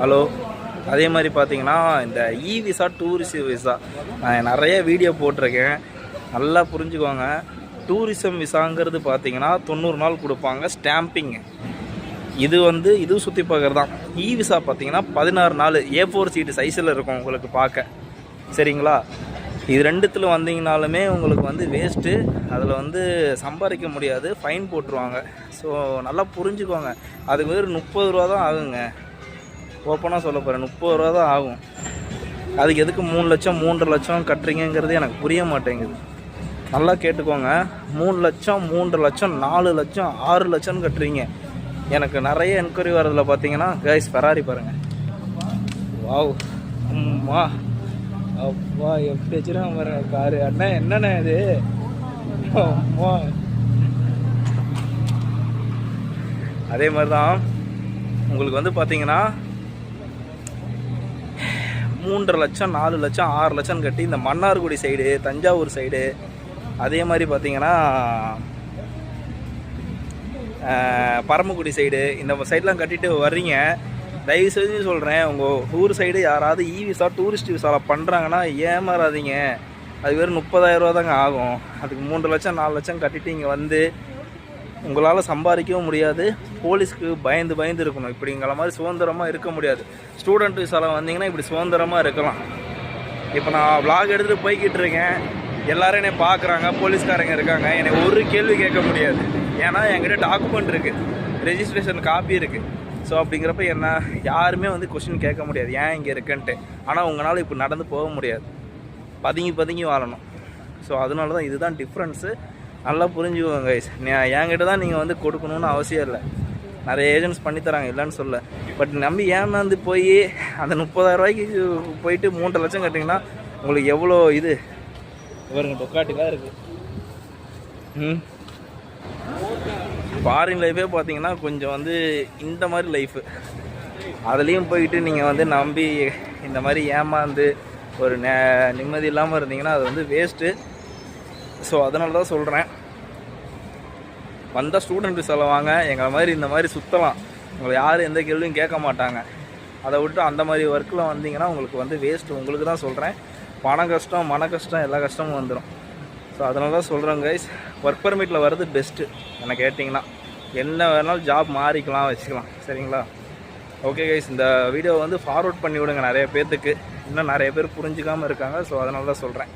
Hello. அதே மாதிரி பார்த்தீங்கன்னா இந்த இ விசா டூரிஸ்ட் விசா. நான் நிறைய வீடியோ போட்டிருக்கேன். நல்லா புரிஞ்சுக்கோங்க. டூரிசம் விசாங்கிறது பார்த்தீங்கன்னா தொண்ணூறு நாள் கொடுப்பாங்க ஸ்டாம்பிங்கு. இது வந்து இது சுற்றி பார்க்குறது தான் இ விசா பார்த்தீங்கன்னா பதினாறு நாள். ஏ ஃபோர் சீட்டு சைஸில் இருக்கும் உங்களுக்கு பார்க்க. சரிங்களா? இது ரெண்டுத்தில் வந்தீங்கனாலுமே உங்களுக்கு வந்து வேஸ்ட்டு அதில் வந்து சம்பாதிக்க முடியாது. ஃபைன் போட்டுருவாங்க. ஸோ நல்லா புரிஞ்சுக்கோங்க. அதுக்கு வந்து முப்பது ரூபா தான் ஆகுங்க. ஓப்பனாக சொல்ல போகிறேன் முப்பது ரூபா தான் ஆகும். அதுக்கு எதுக்கு மூணு லட்சம் மூன்றரை லட்சம் கட்டுறீங்கங்கிறது எனக்கு புரிய மாட்டேங்குது. நல்லா கேட்டுக்கோங்க. மூணு லட்சம் மூன்றரை லட்சம் நாலு லட்சம் ஆறு லட்சம்னு கட்டுறீங்க. எனக்கு நிறைய என்கொயரி வரதில் பார்த்தீங்கன்னா கைஸ் ஃபெராரி பாருங்கள் வாவ் அம்மா. அப்பா எப்படி வச்சுருக்காங்க பாருங்க காரு அண்ணா என்னண்ணே இது? அம்மா. அதே மாதிரி தான் உங்களுக்கு வந்து பார்த்தீங்கன்னா மூன்றரை லட்சம் நாலு லட்சம் ஆறு லட்சம் கட்டி இந்த மன்னார்குடி சைடு தஞ்சாவூர் சைடு அதே மாதிரி பார்த்தீங்கன்னா பரமக்குடி சைடு இந்த சைட்லாம் கட்டிட்டு வர்றீங்க. தயவு செஞ்சு சொல்கிறேன் உங்கள் ஊர் சைடு யாராவது இ விசா டூரிஸ்ட் விசாவில் பண்ணுறாங்கன்னா ஏமாறாதீங்க. அது வெறும் முப்பதாயிரரூவா தாங்க ஆகும். அதுக்கு மூன்று லட்சம் நாலு லட்சம் கட்டிட்டு இங்கே வந்து உங்களால் சம்பாதிக்கவும் முடியாது. போலீஸ்க்கு பயந்து பயந்து இருக்கணும். இப்படிங்கிற மாதிரி சுதந்திரமாக இருக்க முடியாது. ஸ்டூடெண்ட் விசாவில் வந்தீங்கன்னா இப்படி சுதந்திரமாக இருக்கலாம். இப்போ நான் விளாக் எடுத்துகிட்டு போய்கிட்டு இருக்கேன். எல்லாரும் என்னை பார்க்குறாங்க போலீஸ்காரங்க இருக்காங்க. என்னை ஒரு கேள்வி கேட்க முடியாது. ஏன்னா என்கிட்ட டாக்குமெண்ட் இருக்குது ரெஜிஸ்ட்ரேஷன் காப்பி இருக்குது ஸோ அப்படிங்கிறப்ப என்ன யாருமே வந்து கொஷின் கேட்க முடியாது. ஏன் இங்கே இருக்குன்ட்டு. ஆனால் உங்களால் இப்போ நடந்து போக முடியாது. பதுங்கி பதுங்கி வாழணும். ஸோ அதனால தான் இதுதான் டிஃப்ரென்ஸு நல்லா புரிஞ்சுக்கோங்க கைஸ் நீ- என்கிட்ட தான் நீங்கள் வந்து கொடுக்கணும்னு அவசியம் இல்லை. நிறைய ஏஜென்ட்ஸ் பண்ணித்தராங்க இல்லைன்னு சொல்ல பட் நம்பி ஏமாந்து போய் அந்த முப்பதாயிரம் ரூபாய்க்கு போயிட்டு மூன்றரை லட்சம் கட்டிங்கன்னா உங்களுக்கு எவ்வளோ இது? இவருங்க டொக்காட்டிலாம் இருக்குது ம். ஃபாரின் லைஃபே பார்த்தீங்கன்னா கொஞ்சம் வந்து இந்த மாதிரி லைஃபு அதுலேயும் போயிட்டு நீங்கள் வந்து நம்பி இந்த மாதிரி ஏமாந்து ஒரு நே நிம்மதி இல்லாமல் இருந்தீங்கன்னா அது வந்து வேஸ்ட்டு ஸோ அதனால தான் சொல்கிறேன் வந்தால் ஸ்டூடெண்ட் விசால வாங்க எங்களை மாதிரி இந்த மாதிரி சுற்றலாம் உங்களை யாரும் எந்த கேள்வியும் கேட்க மாட்டாங்க. அதை விட்டு அந்த மாதிரி ஒர்க்கில் வந்தீங்கன்னா உங்களுக்கு வந்து வேஸ்ட்டு உங்களுக்கு தான் சொல்கிறேன் பண கஷ்டம் மன கஷ்டம் எல்லா கஷ்டமும் வந்துடும் ஸோ அதனால தான் சொல்கிறேன் கைஸ் ஒர்க் பர்மிட்டில் வர்றது பெஸ்ட்டு என்ன கேட்டிங்கன்னா. என்ன வேணாலும் ஜாப் மாறிக்கலாம் வச்சுக்கலாம். சரிங்களா? ஓகே கைஸ் இந்த வீடியோ வந்து ஃபார்வர்ட் பண்ணி விடுங்க நிறைய பேர்த்துக்கு இன்னும் நிறைய பேர் புரிஞ்சுக்காமல் இருக்காங்க. ஸோ அதனால தான் சொல்கிறேன்